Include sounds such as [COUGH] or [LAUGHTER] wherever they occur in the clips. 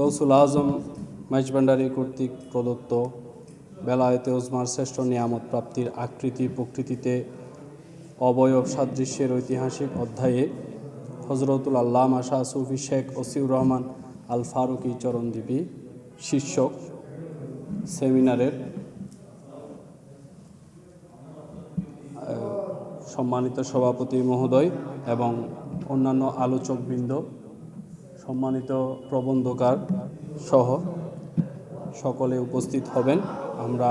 গৌসুল আজম মাইজভান্ডারি কর্তৃক প্রদত্ত বেলায়েতে ওজমার শ্রেষ্ঠ নিয়ামত প্রাপ্তির আকৃতি প্রকৃতিতে অবয়ব সাদৃশ্যের ঐতিহাসিক অধ্যায়ে হজরতুল আল্লাহ শাহ সুফি শেখ ওসিউর রহমান আল ফারুকি চরণদ্বীপী শীর্ষক সেমিনারের সম্মানিত সভাপতি মহোদয় এবং অন্যান্য আলোচকবৃন্দ সম্মানিত প্রবন্ধকার সহ সকলে উপস্থিত হবেন। আমরা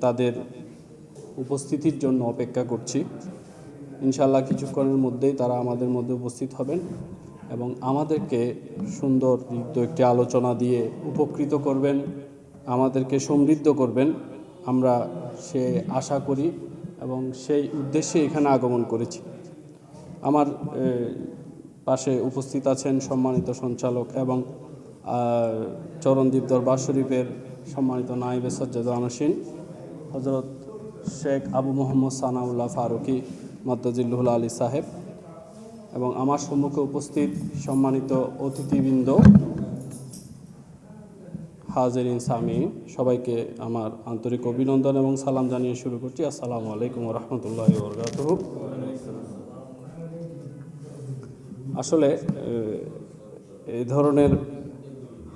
তাদের উপস্থিতির জন্য অপেক্ষা করছি। ইনশাল্লাহ কিছুক্ষণের মধ্যেই তারা আমাদের মধ্যে উপস্থিত হবেন এবং আমাদেরকে সুন্দর রিক্ত একটি আলোচনা দিয়ে উপকৃত করবেন, আমাদেরকে সমৃদ্ধ করবেন। আমরা সে আশা করি এবং সেই উদ্দেশ্যে এখানে আগমন করেছি। আমার পাশে উপস্থিত আছেন সম্মানিত সঞ্চালক এবং চরণদ্বীপ দরবার শরীফের সম্মানিত নাইবে সজ্জাদ আনসিন হজরত শেখ আবু মোহাম্মদ সানাউল্লাহ ফারুকি মাদ্দাজিল্লুল আলী সাহেব এবং আমার সম্মুখে উপস্থিত সম্মানিত অতিথিবৃন্দ, হাজরিন সামি, সবাইকে আমার আন্তরিক অভিনন্দন এবং সালাম জানিয়ে শুরু করছি। আসসালামু আলাইকুম রহমতুল্লাহ বরকাতহ। আসলে এই ধরনের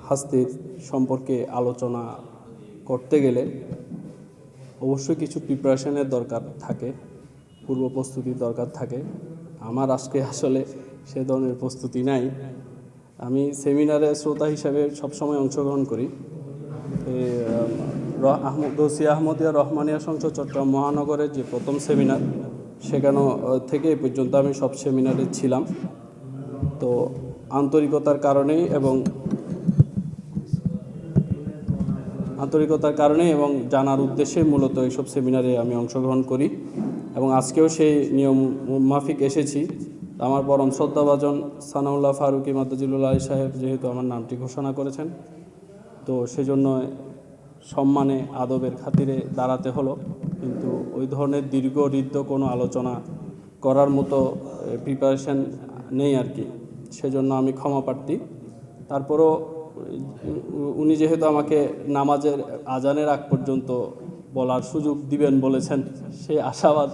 হাস্তির সম্পর্কে আলোচনা করতে গেলে অবশ্যই কিছু প্রিপারেশনের দরকার থাকে, পূর্ব প্রস্তুতির দরকার থাকে। আমার আজকে আসলে সে ধরনের প্রস্তুতি নাই। আমি সেমিনারে শ্রোতা হিসাবে সবসময় অংশগ্রহণ করি। আহমদ গৌসি আহমদিয়া রহমানিয়া সংসদ চট্টগ্রাম মহানগরের যে প্রথম সেমিনার সেখানে থেকে এ পর্যন্ত আমি সব সেমিনারে ছিলাম। তো আন্তরিকতার কারণেই এবং আন্তরিকতার কারণে এবং জানার উদ্দেশ্যে মূলত এইসব সেমিনারে আমি অংশগ্রহণ করি এবং আজকেও সেই নিয়ম মাফিক এসেছি। আমার পরম শ্রদ্ধাভাজন সানাউল্লাহ ফারুকি মাতাজিল্লুল আলী সাহেব যেহেতু আমার নামটি ঘোষণা করেছেন, তো সেজন্য সম্মানে, আদবের খাতিরে দাঁড়াতে হলো। কিন্তু ওই ধরনের দীর্ঘ, ঋদ্ধ কোনো আলোচনা করার মতো প্রিপারেশন নেই আর কি। সেজন্য আমি ক্ষমা প্রার্থী। তারপরও উনি যেহেতু আমাকে নামাজের আজানের আগ পর্যন্ত বলার সুযোগ দিবেন বলেছেন সেই আশাবাদ,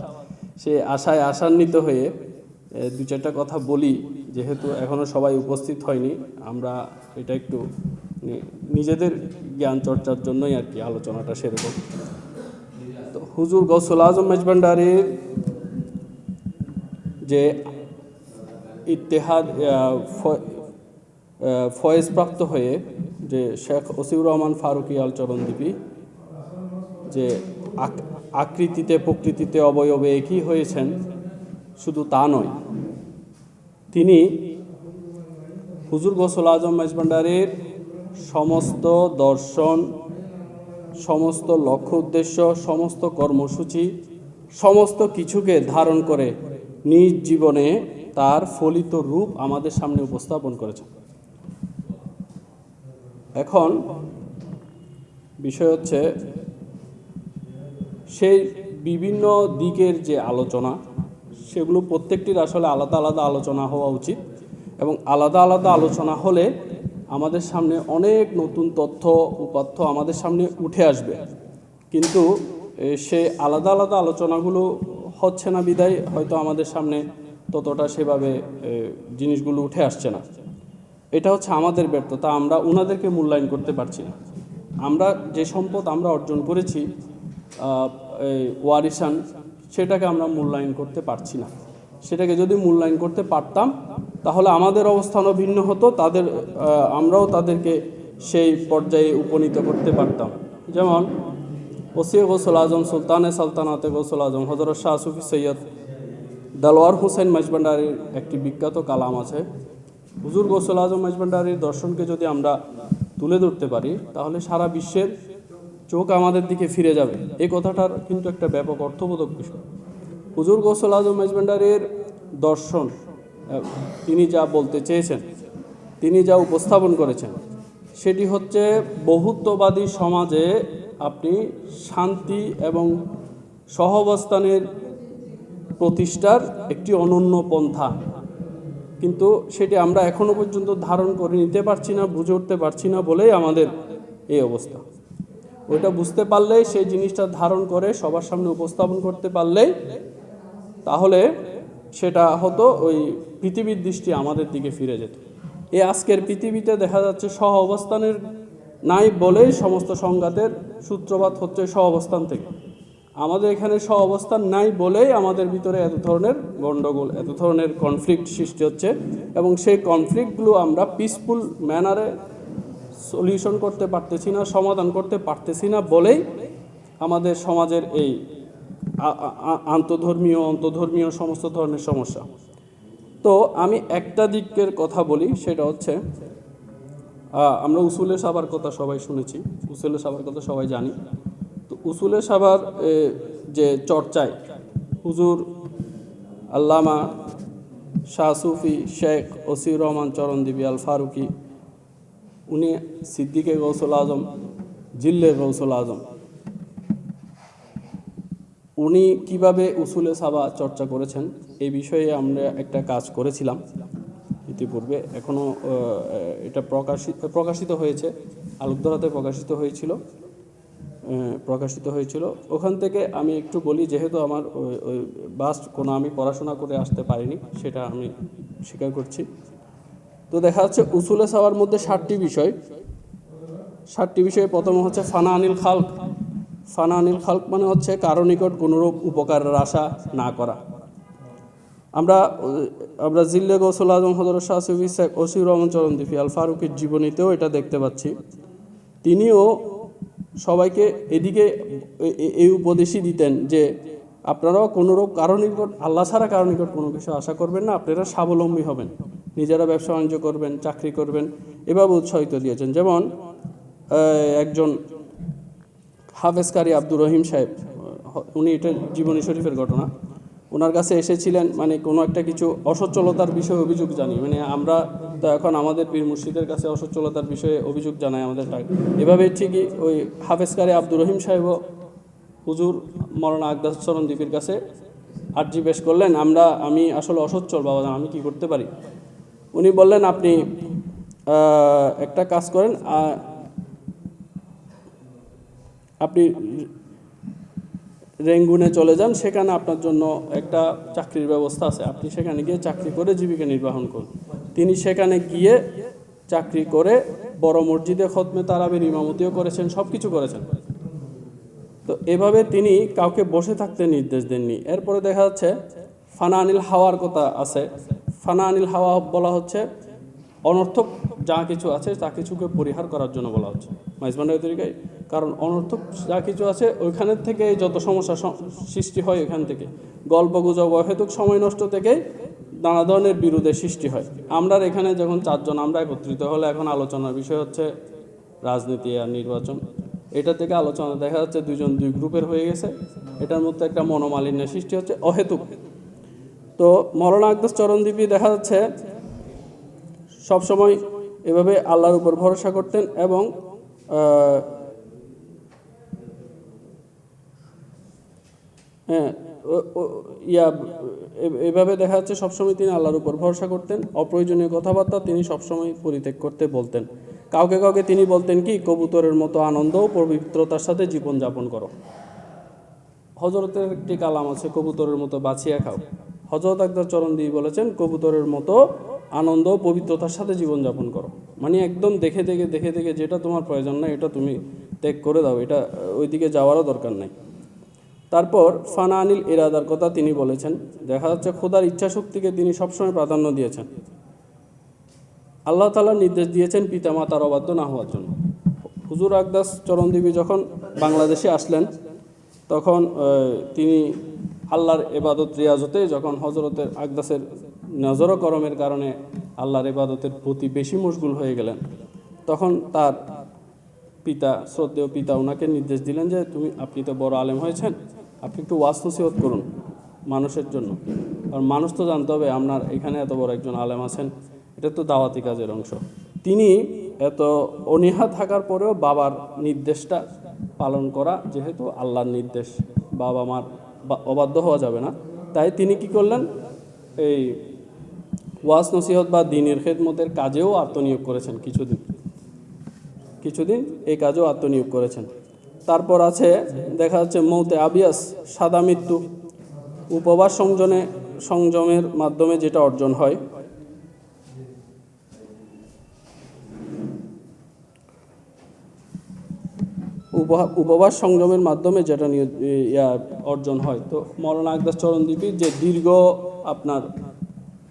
সে আশায় আশান্বিত হয়ে দু চারটা কথা বলি, যেহেতু এখনও সবাই উপস্থিত হয়নি, আমরা এটা একটু নিজেদের জ্ঞান চর্চার জন্যই আর কি আলোচনাটা সেরকম তো হুজুর গৌসুল আজম মেজবান্ডারির যে আহ, ফয়েজপ্রাপ্ত হয়ে যে শেখ ওসিউর রহমান ফারুকি আল চরণদ্বীপী যে আক- আকৃতিতে প্রকৃতিতে অবয়বে একই হয়েছেন শুধু তা নয় তিনি হুজুর গোসল আজম মেজবান্ডারের সমস্ত দর্শন সমস্ত লক্ষ্য উদ্দেশ্য সমস্ত কর্মসূচি সমস্ত কিছুকে ধারণ করে নিজ জীবনে তার ফলিত রূপ আমাদের সামনে উপস্থাপন করেছেন। এখন বিষয় হচ্ছে, সেই বিভিন্ন দিকের যে আলোচনা, সেগুলো প্রত্যেকটির আসলে আলাদা আলাদা আলোচনা হওয়া উচিত এবং আলাদা আলাদা আলোচনা হলে আমাদের সামনে অনেক নতুন তথ্য উপাত্য আমাদের সামনে উঠে আসবে। কিন্তু সে আলাদা আলাদা আলোচনাগুলো হচ্ছে না বিদায়, হয়তো আমাদের সামনে ততটা সেভাবে জিনিসগুলো উঠে আসছে না। এটা হচ্ছে আমাদের ব্যর্থতা, আমরা ওনাদেরকে মূল্যায়ন করতে পারছি না। আমরা যে সম্পদ আমরা অর্জন করেছি ওয়ারিসান সেটাকে আমরা মূল্যায়ন করতে পারছি না। সেটাকে যদি মূল্যায়ন করতে পারতাম, তাহলে আমাদের অবস্থানও ভিন্ন হতো, তাদের আমরাও তাদেরকে সেই পর্যায়ে উপনীত করতে পারতাম। যেমন ওসিয়ে গোসল আজম সুলতানে সালতানাতে গোসল আজম হজরত শাহ সুফি সৈয়দ দালোয়ার হুসেন মাজবান্ডারির একটি বিখ্যাত কালাম আছে। হুজুর গোসল আজম মাজবান্ডারির দর্শনকে যদি আমরা তুলে ধরতে পারি, তাহলে সারা বিশ্বের চোখ আমাদের দিকে ফিরে যাবে। এই কথাটার কিন্তু একটা ব্যাপক অর্থবোধক বিষয়। হুজুর গোসল আজম মাজবান্ডারির দর্শন তিনি যা বলতে চেয়েছেন, তিনি যা উপস্থাপন করেছেন, সেটি হচ্ছে বহুত্ববাদী সমাজে আপনি শান্তি এবং সহাবস্থানের প্রতিষ্ঠার একটি অনন্য পন্থা। কিন্তু সেটি আমরা এখনও পর্যন্ত ধারণ করে নিতে পারছি না, বুঝে উঠতে পারছি না বলেই আমাদের এই অবস্থা। ওইটা বুঝতে পারলেই, সেই জিনিসটা ধারণ করে সবার সামনে উপস্থাপন করতে পারলেই, তাহলে সেটা হতো ওই পৃথিবীর দৃষ্টি আমাদের দিকে ফিরে যেত। এই আজকের পৃথিবীতে দেখা যাচ্ছে সহ অবস্থানের নাই বলেই সমস্ত সংঘাতের সূত্রপাত হচ্ছে সহ অবস্থান থেকে। আমাদের এখানে সহ অবস্থান নাই বলেই আমাদের ভিতরে এত ধরনের গণ্ডগোল এত ধরনের কনফ্লিক্ট সৃষ্টি হচ্ছে এবং সেই কনফ্লিক্টগুলো আমরা পিসফুল ম্যানারে সলিউশন করতে পারতেছি না, সমাধান করতে পারতেছি না বলেই আমাদের সমাজের এই আন্তধর্মীয়, অন্তধর্মীয় সমস্ত ধরনের সমস্যা। তো আমি একটা দিকের কথা বলি, সেটা হচ্ছে আমরা উসুলে সাবার কথা সবাই শুনেছি, উসুলে সাবার কথা সবাই জানি। উসুলে সাবার যে চর্চায় হুজুর আল্লামা শাহ সুফি শেখ ওসির রহমান চরণদেবী আল ফারুকি, উনি সিদ্দিকে গৌসুল আজম, জিল্লে গৌসুল আজম, উনি কীভাবে উসুলে সাবা চর্চা করেছেন, এই বিষয়ে আমরা একটা কাজ করেছিলাম ইতিপূর্বে এখনও এটা প্রকাশিত প্রকাশিত হয়েছে আলোকধরাতে প্রকাশিত হয়েছিল। প্রকাশিত হয়েছিল। ওখান থেকে আমি একটু বলি, যেহেতু আমার ওই বাস্ট কোনো আমি পড়াশোনা করে আসতে পারিনি, সেটা আমি স্বীকার করছি। তো দেখা যাচ্ছে উসুলে সাওয়ার মধ্যে ষাটটি বিষয়। ষাটটি বিষয়ে প্রথম হচ্ছে ফানা আনিল খালক। ফানা আনিল খালক মানে হচ্ছে কারও নিকট কোনোরূপ উপকারের আশা না করা। আমরা আমরা জিল্লে গৌসুল আজম হজরত শাহ শেখ ওসির রহমান চরণদীপি আল ফারুকের জীবনীতেও এটা দেখতে পাচ্ছি। তিনিও সবাইকে এদিকে এই উপদেশই দিতেন যে আপনারাও কোনোরূপ কারও নিকট, আল্লাহ ছাড়া কারও নিকট কোনো কিছু আশা করবেন না, আপনারা স্বাবলম্বী হবেন। নিজেরা ব্যবসা বাণিজ্য করবেন, চাকরি করবেন, এভাবে উৎসাহিত দিয়েছেন। যেমন একজন হাফেজকারী আব্দুর রহিম সাহেব, উনি এটা জীবনী শরীফের ঘটনা। ওনার কাছে এসেছিলেন মানে কোনো একটা কিছু অসচ্ছলতার বিষয়ে অভিযোগ জানি। মানে আমরা তো এখন আমাদের পীর মুর্শিদের কাছে অসচ্ছলতার বিষয়ে অভিযোগ জানাই আমাদের এভাবে ঠিকই ওই হাফেজকারী আব্দুর রহিম সাহেবও হুজুর মরনা আকদাস চরণ দ্বীপের কাছে আর্জি পেশ করলেন। আমরা, আমি আসলে অসচ্ছল, বাবা আমি কি করতে পারি? উনি বললেন, আপনি একটা কাজ করেন আপনি রেঙ্গুনে চলে যান, সেখানে আপনার জন্য একটা চাকরির ব্যবস্থা আছে। আপনি সেখানে গিয়ে চাকরি করে জীবিকা নির্বাহন করুন। তিনি সেখানে গিয়ে চাকরি করে বড় মসজিদে খতমে তারাবির ইমামতিও করেছেন সব কিছু করেছেন। তো এভাবে তিনি কাউকে বসে থাকতে নির্দেশ দেননি। এরপরে দেখা যাচ্ছে ফানা আনিল হাওয়ার কথা আছে। ফানা আনিল হাওয়া বলা হচ্ছে, অনর্থক যা কিছু আছে তা কিছুকে পরিহার করার জন্য বলা হচ্ছে। মাইজবান্ডার তরিকায় কারণ অনর্থক যা কিছু আছে ওইখানের থেকে যত সমস্যা সৃষ্টি হয় ওইখান থেকে। গল্প গুজব, অহেতুক সময় নষ্ট থেকে নানা ধরনের বিরোধের সৃষ্টি হয়। আমরা এখানে যখন চারজন আমরা একত্রিত হলে এখন আলোচনার বিষয় হচ্ছে রাজনীতি আর নির্বাচন। এটা থেকে আলোচনা দেখা যাচ্ছে দুজন দুই গ্রুপের হয়ে গেছে। এটার মধ্যে একটা মনোমালিন্যের সৃষ্টি হচ্ছে, অহেতুক। তো মরণা আকদাস দেখা যাচ্ছে সবসময় এভাবে আল্লাহর উপর ভরসা করতেন এবং হ্যাঁ ইয়া এভাবে দেখা যাচ্ছে সবসময় তিনি আল্লাহর উপর ভরসা করতেন, অপ্রয়োজনীয় কথাবার্তা তিনি সবসময় পরিত্যাগ করতে বলতেন। কাউকে কাউকে তিনি বলতেন কি, কবুতরের মতো আনন্দ ও পবিত্রতার সাথে জীবনযাপন করো। হজরতের একটি কালাম আছে, কবুতরের মতো বাছিয়া খাও। হজরত আকদার চরণ দিয়ে বলেছেন, কবুতরের মতো আনন্দ ও পবিত্রতার সাথে জীবনযাপন করো। মানে একদম দেখে দেখে দেখে দেখে, যেটা তোমার প্রয়োজন না এটা তুমি ত্যাগ করে দাও, এটা, ওইদিকে যাওয়ারও দরকার নাই। তারপর ফানা আনিল ইরাদার কথা তিনি বলেছেন। দেখা যাচ্ছে খোদার ইচ্ছা শক্তিকে তিনি সবসময় প্রাধান্য দিয়েছেন। আল্লাহ তালা নির্দেশ দিয়েছেন পিতামাতার অবাধ্য না হওয়ার জন্য। হুজুর আকদাস চরণদেবী যখন বাংলাদেশে আসলেন, তখন তিনি আল্লাহর এবাদত রিয়াজতে যখন হজরতের আকদাসের নজর করমের কারণে আল্লাহর এবাদতের প্রতি বেশি মশগুল হয়ে গেলেন, তখন তার পিতা, শ্রদ্ধেয় পিতা ওনাকে নির্দেশ দিলেন যে, তুমি, আপনি তো বড় আলেম হয়েছেন আপনি একটু ওয়াজ নসিহত করুন মানুষের জন্য। কারণ মানুষ তো জানতে হবে আপনার এখানে এত বড় একজন আলেম আছেন, এটা তো দাওয়াতি কাজের অংশ। তিনি এত অনীহা থাকার পরেও বাবার নির্দেশটা পালন করা যেহেতু আল্লাহর নির্দেশ, বাবা মার অবাধ্য হওয়া যাবে না। তাই তিনি কি করলেন? এই ওয়াজ নসিহত বা দিনের খেদমতের কাজেও আত্মনিয়োগ করেছেন কিছুদিন। কিছুদিন এই কাজেও আত্মনিয়োগ করেছেন। তারপর আছে, দেখা যাচ্ছে মৌতে আবিয়াস, সাদা মৃত্যু, উপবাস সংযমে, সংযমের মাধ্যমে যেটা অর্জন হয়। উপবাস সংযমের মাধ্যমে যেটা ইয়া, অর্জন হয়। তো মৌলানা আকদাস চরণদ্বীপীর যে দীর্ঘ আপনার,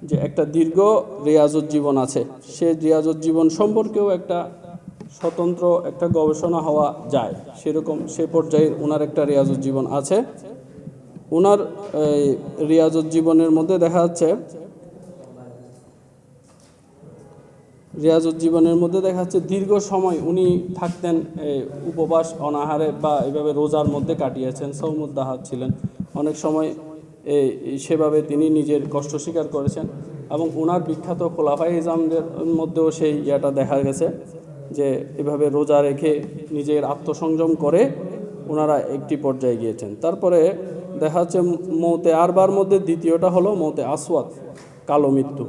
যে একটা দীর্ঘ রিয়াজত জীবন আছে, সে রিয়াজত জীবন সম্পর্কেও একটা স্বতন্ত্র একটা গবেষণা হওয়া যায়। সেরকম সে পর্যায়ে ওনার একটা রিয়াজত জীবন আছে। ওনার রিয়াজত জীবনের মধ্যে দেখা যাচ্ছে রিয়াজুর জীবনের মধ্যে দেখা যাচ্ছে দীর্ঘ সময় উনি থাকতেন উপবাস, অনাহারে বা এভাবে রোজার মধ্যে কাটিয়েছেন, সৌমুদ্দাহাত ছিলেন। অনেক সময় সেভাবে তিনি নিজের কষ্ট স্বীকার করেছেন এবং ওনার বিখ্যাত খোলাফাই ইজামদের মধ্যেও সেই ইয়েটা দেখা গেছে। যে এভাবে রোজা রেখে নিজের আত্মসংযম করে ওনারা একটি পর্যায়ে গিয়েছেন। তারপরে দেখা যাচ্ছে মৌতে আরবার মধ্যে দ্বিতীয়টা হলো মৌতে আসওয়াত কালো মৃত্যু।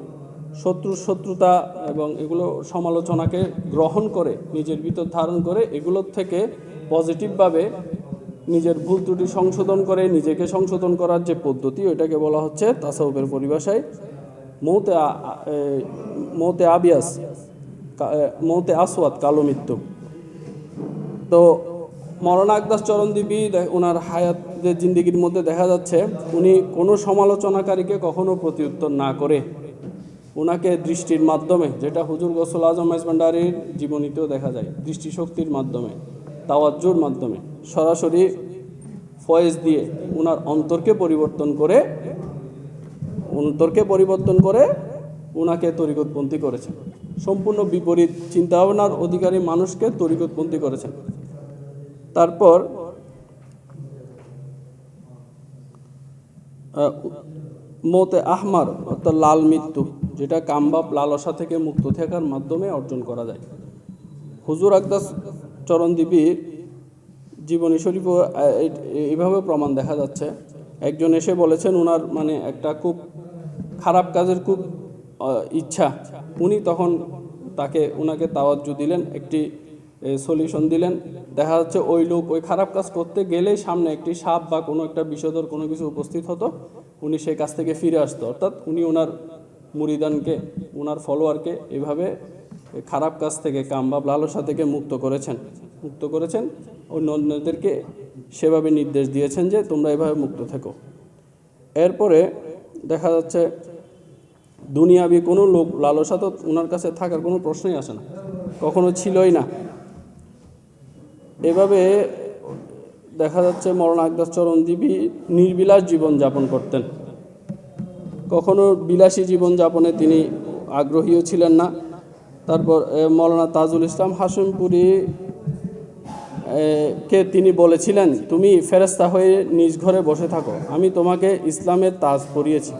শত্রু শত্রুতা এবং এগুলো সমালোচনাকে গ্রহণ করে, নিজের ভিতর ধারণ করে, এগুলোর থেকে পজিটিভভাবে নিজের ভুল ত্রুটি সংশোধন করে, নিজেকে সংশোধন করার যে পদ্ধতি, ওইটাকে বলা হচ্ছে তাসাউফের পরিভাষায় মৌতে মৌতে আবিয়াস। মৌতে আসওয়াত, কালো মৃত্যু। তো মরণা আকদাস চরণদ্বীপী দে- ওনার হায়াতের জিন্দিগির মধ্যে দেখা যাচ্ছে, উনি কোনো সমালোচনাকারীকে কখনো প্রতিউত্তর না করে। ওনাকে দৃষ্টির মাধ্যমে, যেটা হুজুর গোসল আজম মাইজভান্ডারির জীবনীতেও দেখা যায়, দৃষ্টিশক্তির মাধ্যমে, তাওয়াজ্জুর মাধ্যমে, সরাসরি ফয়েজ দিয়ে ওনার অন্তরকে পরিবর্তন করে, অন্তরকে পরিবর্তন করে ওনাকে তরিকতপন্থী করেছেন। সম্পূর্ণ বিপরীত চিন্তাভাবনার অধিকারী মানুষকে তরিকতপন্থী করেছেন। তারপর মতে আহমার, অর্থাৎ লাল মৃত্যু, যেটা কামবাব লালসা থেকে মুক্ত থাকার মাধ্যমে অর্জন করা যায়। হুজুর আকদাস চরণদ্বীপীর জীবনী শরীফ এইভাবে প্রমাণ দেখা যাচ্ছে। একজন এসে বলেছেন ওনার মানে একটা খুব খারাপ কাজের খুব ইচ্ছা। উনি তখন তাকে ওনাকে তাওয়াজ্জু দিলেন, একটি সলিউশন দিলেন। দেখা যাচ্ছে ওই লোক ওই খারাপ কাজ করতে গেলেই সামনে একটি সাপ বা কোনো একটা বিষধর কোনো কিছু উপস্থিত হতো। উনি সেই কাজ থেকে ফিরে আসতো। অর্থাৎ উনি ওনার মুরিদানকে ওনার ফলোয়ারকে এভাবে খারাপ কাজ থেকে, কাম বা লালসা থেকে মুক্ত করেছেন। মুক্ত করেছেন। অন্য অন্যদেরকে সেভাবে নির্দেশ দিয়েছেন যে তোমরা এভাবে মুক্ত থেকো। এরপরে দেখা যাচ্ছে দুনিয়াবি কোনো লোক লালসা তো ওনার কাছে থাকার কোনো প্রশ্নই আসে না। কখনো ছিলই না। এভাবে দেখা যাচ্ছে মরণ চরণদ্বীপী নির্বিলাস জীবন যাপন করতেন। কখনো বিলাসী জীবন যাপনে তিনি আগ্রহীও ছিলেন না। তারপর মৌলানা তাজুল ইসলাম হাসিমপুরি কে তিনি বলেছিলেন, তুমি ফেরেস্তা হয়ে নিজ ঘরে বসে থাকো। আমি তোমাকে ইসলামের তাজ পরিয়েছি।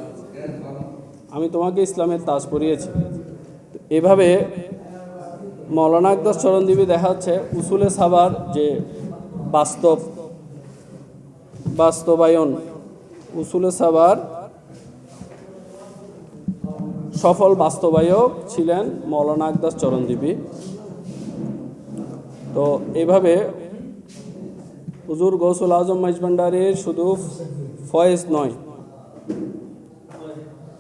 তোমাকে ইসলামের তাজ পরিয়েছি। এভাবে মৌলানা আকদাস চরণদ্বীপী দেখা যাচ্ছে, উসুলে সাবার যে বাস্তব, বাস্তবায়ন, উসুলে সাবার সফল বাস্তবায়ক ছিলেন মৌলানা আকদাস চরণদ্বীপী তো এইভাবে হুজুর গৌসুল আজম মাইজভান্ডারির শুধু ফয়েজ নয়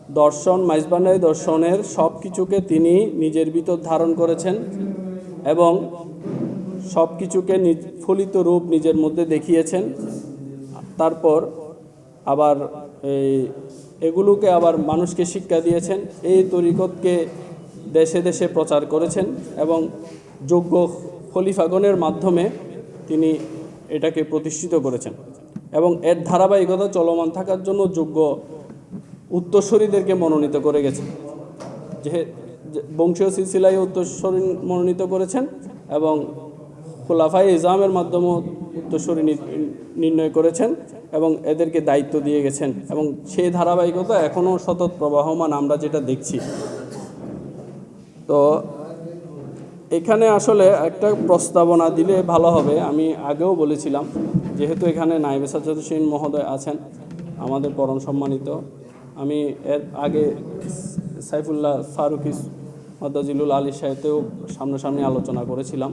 দর্শন মাইজভান্ডারি দর্শনের সব কিছুকে তিনি নিজের ভিতর ধারণ করেছেন এবং সব কিছুকে ফলিত রূপ নিজের মধ্যে দেখিয়েছেন। তারপর আবার এই এগুলোকে আবার মানুষকে শিক্ষা দিয়েছেন। এই তরিকতকে দেশে দেশে প্রচার করেছেন এবং যোগ্য খলিফাগণের মাধ্যমে তিনি এটাকে প্রতিষ্ঠিত করেছেন। এবং এর ধারাবাহিকতা চলমান থাকার জন্য যোগ্য উত্তরসূরিদেরকে মনোনীত করে গেছেন। যে বংশীয় সিলসিলায় উত্তরস্বরী মনোনীত করেছেন এবং খোলাফাই ইজামের মাধ্যমে উত্তরস্বরী নির্ণয় করেছেন এবং এদেরকে দায়িত্ব দিয়ে গেছেন এবং সেই ধারাবাহিকতা এখনও সতত প্রবাহমান আমরা যেটা দেখছি। তো এখানে আসলে একটা প্রস্তাবনা দিলে ভালো হবে। আমি আগেও বলেছিলাম, যেহেতু এখানে নাইবে সাজ্জাদুসীন মহোদয় আছেন, আমাদের পরম সম্মানিত আমি এর আগে সাইফুল্লাহ ফারুকি মাদাজিলুল আলীর সাথেও সামনাসামনি আলোচনা করেছিলাম।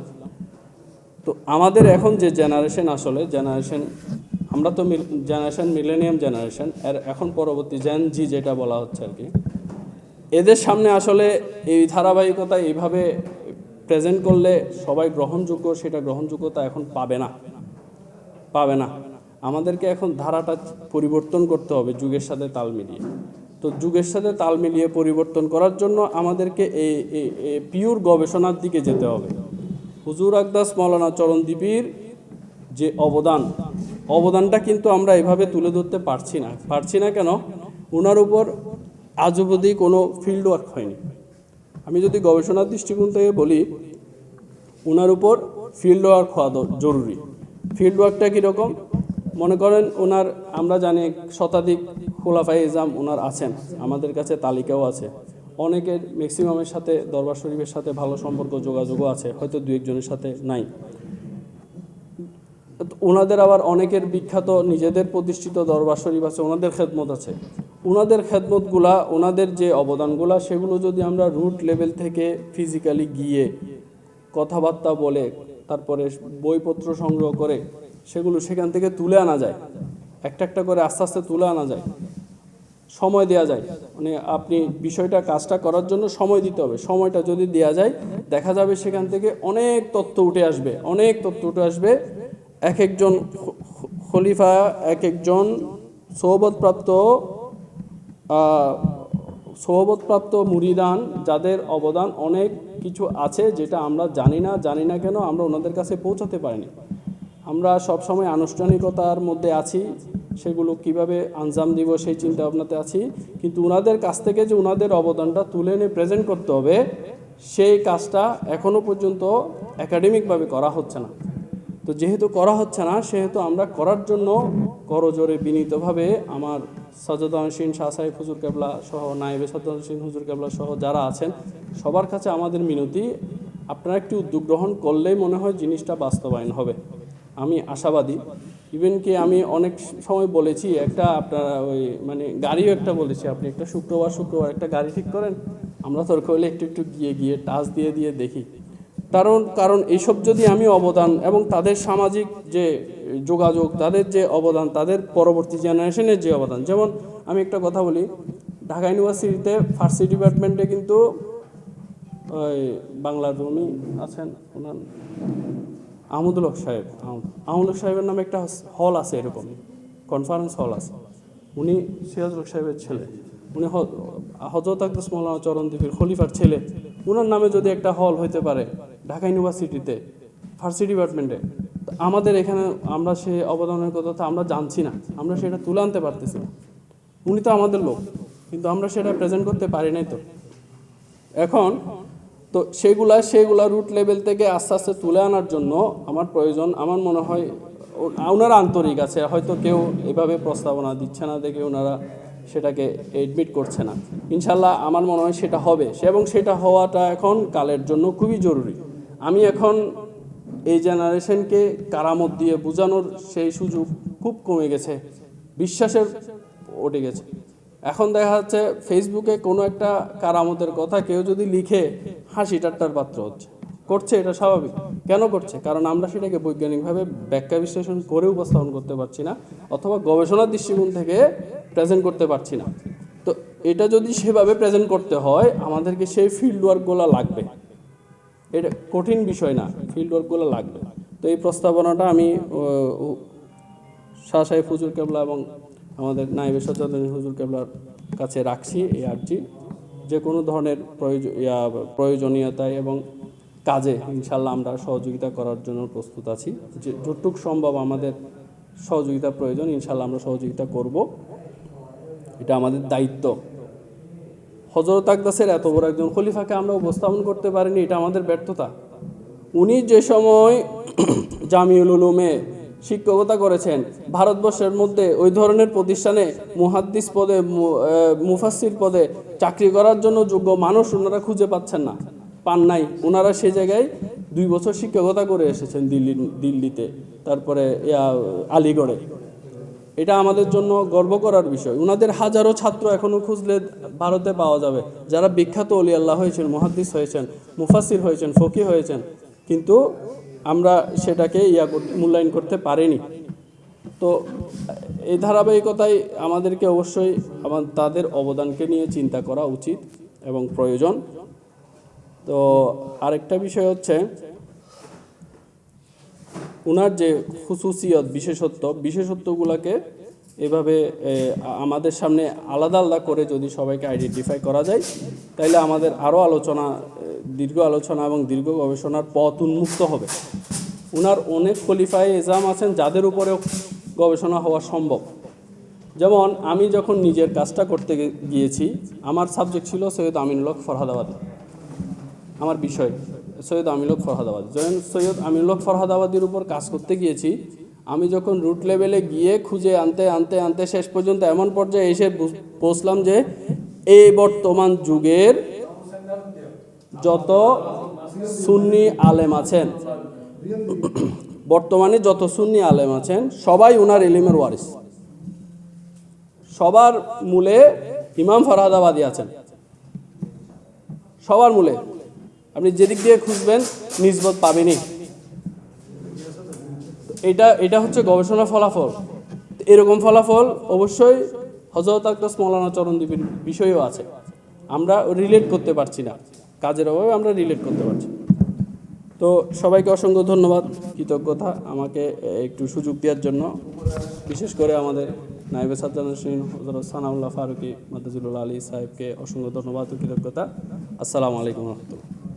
তো আমাদের এখন যে জেনারেশন আসলে জেনারেশন আমরা তো জেনারেশন মিলেনিয়াম জেনারেশন এর এখন পরবর্তী জেন জি যেটা বলা হচ্ছে আর কি, এদের সামনে আসলে এই ধারাবাহিকতা এইভাবে প্রেজেন্ট করলে সবাই গ্রহণযোগ্য, সেটা গ্রহণযোগ্যতা এখন পাবে না পাবে না। আমাদেরকে এখন ধারাটা পরিবর্তন করতে হবে যুগের সাথে তাল মিলিয়ে। তো যুগের সাথে তাল মিলিয়ে পরিবর্তন করার জন্য আমাদেরকে এই পিওর গবেষণার দিকে যেতে হবে। হুজুর আকদাস, মৌলানা চরণদ্বীপীর যে অবদান, অবদানটা কিন্তু আমরা এভাবে তুলে ধরতে পারছি না। পারছি না কেন? ওনার উপর আজ অবধি কোনো ফিল্ড ওয়ার্ক হয়নি। আমি যদি গবেষণার দৃষ্টিকোণ থেকে বলি ওনার উপর ফিল্ড ওয়ার্ক হওয়া জরুরি। ফিল্ড ওয়ার্কটা কীরকম? মনে করেন ওনার, আমরা জানি শতাধিক খোলাফাই ইজাম ওনার আছেন, আমাদের কাছে তালিকাও আছে। অনেকের ম্যাক্সিমামের সাথে, দরবার শরীফের সাথে ভালো সম্পর্ক, যোগাযোগও আছে, হয়তো দু একজনের সাথে নাই। ওনাদের আবার অনেকের বিখ্যাত নিজেদের প্রতিষ্ঠিত দরবার শরীফ আছে, ওনাদের খেদমত আছে। ওনাদের খেদমতগুলা, ওনাদের যে অবদানগুলা, সেগুলো যদি আমরা রুট লেভেল থেকে ফিজিক্যালি গিয়ে কথাবার্তা বলে তারপরে বইপত্র সংগ্রহ করে সেগুলো সেখান থেকে তুলে আনা যায়। একটা একটা করে আস্তে আস্তে তুলে আনা যায়। সময় দেওয়া যায়। মানে আপনি বিষয়টা, কাজটা করার জন্য সময় দিতে হবে। সময়টা যদি দেওয়া যায়, দেখা যাবে সেখান থেকে অনেক তথ্য উঠে আসবে। অনেক তথ্য উঠে আসবে। এক একজন খলিফা, এক একজন সৌবতপ্রাপ্ত সৌবতপ্রাপ্ত মুরিদান, যাদের অবদান অনেক কিছু আছে যেটা আমরা জানি না জানি না কেন আমরা ওনাদের কাছে পৌঁছাতে পারিনি। আমরা সব সময় আনুষ্ঠানিকতার মধ্যে আছি, সেগুলো কীভাবে আঞ্জাম দিব সেই চিন্তা ভাবনাতে আছি। কিন্তু ওনাদের কাছ থেকে যে ওনাদের অবদানটা তুলে এনে প্রেজেন্ট করতে হবে, সেই কাজটা এখনও পর্যন্ত একাডেমিকভাবে করা হচ্ছে না। তো যেহেতু করা হচ্ছে না, সেহেতু আমরা করার জন্য করজোরে বিনীতভাবে আমার সাজদানসীন শাহ সাহেব হুজুর কেবলা সহ, নায়েবে সাজদানসীন হুজুর কেবলা সহ যারা আছেন, সবার কাছে আমাদের মিনতি, আপনারা একটি উদ্যোগ গ্রহণ করলেই মনে হয় জিনিসটা বাস্তবায়ন হবে। আমি আশাবাদী। ইভেন কি আমি অনেক সময় বলেছি, একটা আপনারা ওই মানে গাড়িও একটা বলেছি, আপনি একটা শুক্রবার শুক্রবার একটা গাড়ি ঠিক করেন, আমরা তোর হলে একটু একটু গিয়ে গিয়ে টাচ দিয়ে দিয়ে দেখি। কারণ কারণ এইসব যদি আমি অবদান এবং তাদের সামাজিক যে যোগাযোগ, তাদের যে অবদান, তাদের পরবর্তী জেনারেশনের যে অবদান, যেমন আমি একটা কথা বলি, ঢাকা ইউনিভার্সিটিতে ফার্সি ডিপার্টমেন্টে কিন্তু, ওই বাংলার উনি আছেন ওনার, আহমদুল হক সাহেব, আহমদ- আহমদুল হক সাহেবের নামে একটা হল আছে এরকম কনফারেন্স হল আছে। উনি সিরাজুল হক সাহেবের ছেলে, উনি হজরত আকদাস মৌলানা চরণদ্বীপের খলিফার ছেলে ওনার নামে যদি একটা হল হইতে পারে ঢাকা ইউনিভার্সিটিতে ফার্সি ডিপার্টমেন্টে আমাদের এখানে আমরা সে অবদানের কথা তো আমরা জানছি না, আমরা সেটা তুলে আনতে পারতেছি না। উনি তো আমাদের লোক, কিন্তু আমরা সেটা প্রেজেন্ট করতে পারি নাই তো। এখন তো সেগুলা সেগুলা রুট লেভেল থেকে আস্তে আস্তে তুলে আনার জন্য আমার প্রয়োজন, আমার মনে হয় ওনারা আন্তরিক আছে, হয়তো কেউ এভাবে প্রস্তাবনা দিচ্ছে না দেখে ওনারা সেটাকে এডমিট করছে না। ইনশাল্লাহ আমার মনে হয় সেটা হবে এবং সেটা হওয়াটা এখন কালের জন্য খুবই জরুরি। আমি এখন এই জেনারেশনকে কারামত দিয়ে বোঝানোর সেই সুযোগ খুব কমে গেছে, বিশ্বাসের উঠে গেছে। এখন দেখা যাচ্ছে ফেসবুকে কোনো একটা কারামতের কথা কেউ যদি লিখে, হাসি ঠাট্টার পাত্র হচ্ছে। করছে এটা স্বাভাবিক। কেন করছে? কারণ আমরা সেটাকে বৈজ্ঞানিকভাবে ব্যাখ্যা বিশ্লেষণ করে উপস্থাপন করতে পারছি না, অথবা গবেষণার দৃষ্টিকোণ থেকে প্রেজেন্ট করতে পারছি না। তো এটা যদি সেভাবে প্রেজেন্ট করতে হয়, আমাদেরকে সেই ফিল্ড ওয়ার্কগুলো লাগবে। এটা কঠিন বিষয় না ফিল্ড ওয়ার্কগুলো লাগবে। তো এই প্রস্তাবনাটা আমি শাহ সাহেব হুজুর কেবলা এবং আমাদের নাইবে সচেতন হুজুর কেবলার কাছে রাখছি এই আর্জি। যে কোনো ধরনের প্রয়োজন প্রয়োজনীয়তায় এবং কাজে ইনশাল্লাহ আমরা সহযোগিতা করার জন্য প্রস্তুত আছি। যে যতটুক সম্ভব আমাদের সহযোগিতা প্রয়োজন ইনশাল্লাহ আমরা সহযোগিতা করব। এটা আমাদের দায়িত্ব। হজরত আকদাসের এত বড় একজন খলিফাকে আমরা উপস্থাপন করতে পারিনি এটা আমাদের ব্যর্থতা। উনি যে সময় [CLEARS THROAT] জামিউল উলুমে শিক্ষকতা করেছেন ভারতবর্ষের মধ্যে ওই ধরনের প্রতিষ্ঠানে মুহাদ্দিস পদে মু- আহ, মুফাসসির পদে চাকরি করার জন্য যোগ্য মানুষ ওনারা খুঁজে পাচ্ছেন না পান নাই। ওনারা সে জায়গায় দুই বছর শিক্ষকতা করে এসেছেন দিল্লি দিল্লিতে তারপরে আলিগড়ে। এটা আমাদের জন্য গর্ব করার বিষয়। ওনাদের হাজারো ছাত্র এখনও খুঁজলে ভারতে পাওয়া যাবে। যারা বিখ্যাত অলি আল্লাহ হয়েছেন, মুহাদ্দিস হয়েছেন মুফাসির হয়েছেন, ফকি হয়েছেন, কিন্তু আমরা সেটাকে ইয়া মূল্যায়ন করতে পারিনি। তো এই ধারাবাহিকতায় আমাদেরকে অবশ্যই আমার, তাদের অবদানকে নিয়ে চিন্তা করা উচিত এবং প্রয়োজন। তো আরেকটা বিষয় হচ্ছে ওনার যে খুসুসিয়ত বিশেষত্ব, বিশেষত্বগুলোকে এভাবে আমাদের সামনে আলাদা আলাদা করে যদি সবাইকে আইডেন্টিফাই করা যায় তাহলে আমাদের আরও আলোচনা দীর্ঘ আলোচনা এবং দীর্ঘ গবেষণার পথ উন্মুক্ত হবে। ওনার অনেক কোয়ালিফাই এক্সাম আছেন যাদের উপরেও গবেষণা হওয়া সম্ভব। যেমন, আমি যখন নিজের কাজটা করতে গিয়েছি, আমার সাবজেক্ট ছিল সৈয়দ আমিনুল ফরহাদাবাদী। আমার বিষয়। সৈয়দ আমিলক ফরহাদাবাদ। যখন সৈয়দ আমিলক ফরহাদাবাদির উপর কাজ করতে গিয়েছি, আমি যখন রুট লেভেলে গিয়ে খুঁজে আনতে আনতে আনতে শেষ পর্যন্ত এমন পর্যায়ে এসে পৌঁছলাম যে এই বর্তমান যুগের যত সুন্নি আলেম আছেন, বর্তমানে যত সুন্নি আলেম আছেন, সবাই উনার এলিমের ওয়ারিস। সবার মূলে ইমাম ফরহাদাবাদী আছেন। সবার মূলে। আপনি যেদিক দিয়ে খুঁজবেন নিজবত পাবেনই। এটা এটা হচ্ছে গবেষণা ফলাফল। এরকম ফলাফল অবশ্যই হজরত আকদাস মৌলানা চরণদ্বীপের বিষয়েও আছে। আমরা রিলেট করতে পারছি না। কাজের অভাবে আমরা রিলেট করতে পারছি তো সবাইকে অসংখ্য ধন্যবাদ, কৃতজ্ঞতা আমাকে একটু সুযোগ দেওয়ার জন্য। বিশেষ করে আমাদের নাইবে সাজ্জাদ হোসেন হজরত সানাউল্লাহ ফারুকি মাদাজুল্লাহ আলী সাহেবকে অসংখ্য ধন্যবাদ ও কৃতজ্ঞতা। আসসালামু আলাইকুম রহমতুল্লাহ।